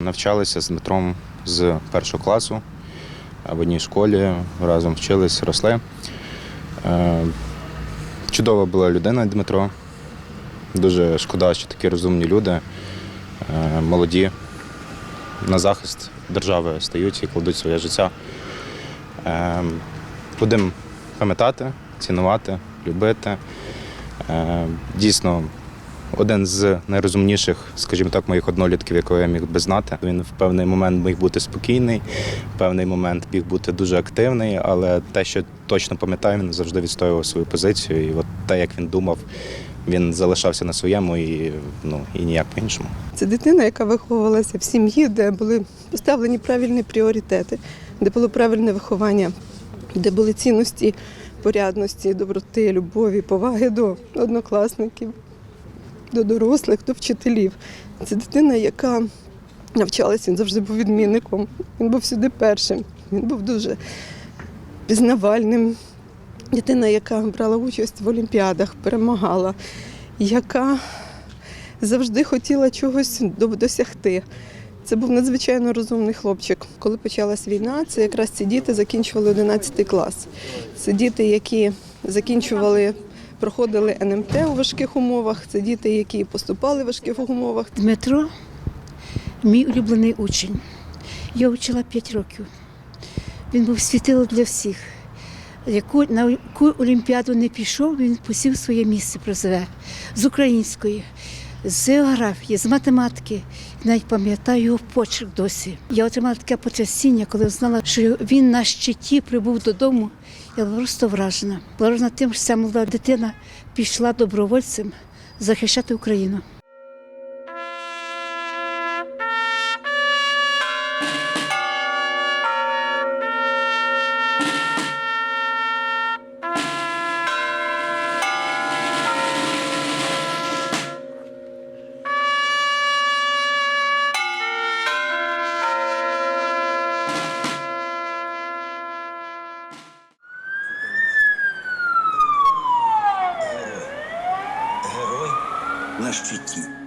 Навчалися з Дмитром з першого класу в одній школі, разом вчились, росли. Е, Чудова була людина Дмитро. Дуже шкода, що такі розумні люди, е, молоді, на захист держави стають і кладуть своє життя. Е, Будемо пам'ятати, цінувати, любити. Дійсно, один з найрозумніших, скажімо так, моїх однолітків, якого я міг би знати. Він в певний момент міг бути спокійний, в певний момент міг бути дуже активний, але те, що точно пам'ятаю, він завжди відстоював свою позицію. І от те, як він думав, він залишався на своєму і, ну, і ніяк по-іншому. Це дитина, яка виховувалася в сім'ї, де були поставлені правильні пріоритети, де було правильне виховання, де були цінності порядності, доброти, любові, поваги до однокласників, до дорослих, до вчителів. Це дитина, яка навчалася, він завжди був відмінником. Він був сюди першим. Він був дуже пізнавальним. Дитина, яка брала участь в олімпіадах, перемагала, яка завжди хотіла чогось досягти. Це був надзвичайно розумний хлопчик. Коли почалась війна, це якраз ці діти закінчували 11 клас. Це діти, які закінчували, проходили НМТ у важких умовах. Це діти, які поступали в важких умовах. Дмитро мій улюблений учень. Я вчила 5 років. Він був світило для всіх. Яку, на яку олімпіаду не пішов, він посів своє місце призове з української, з географії, з математики. Навіть пам'ятаю його почерк досі. Я отримала таке потрясіння, коли знала, що він на щиті прибув додому. Я була просто вражена. Вражена тим, що ця молода дитина пішла добровольцем захищати Україну. На щиті.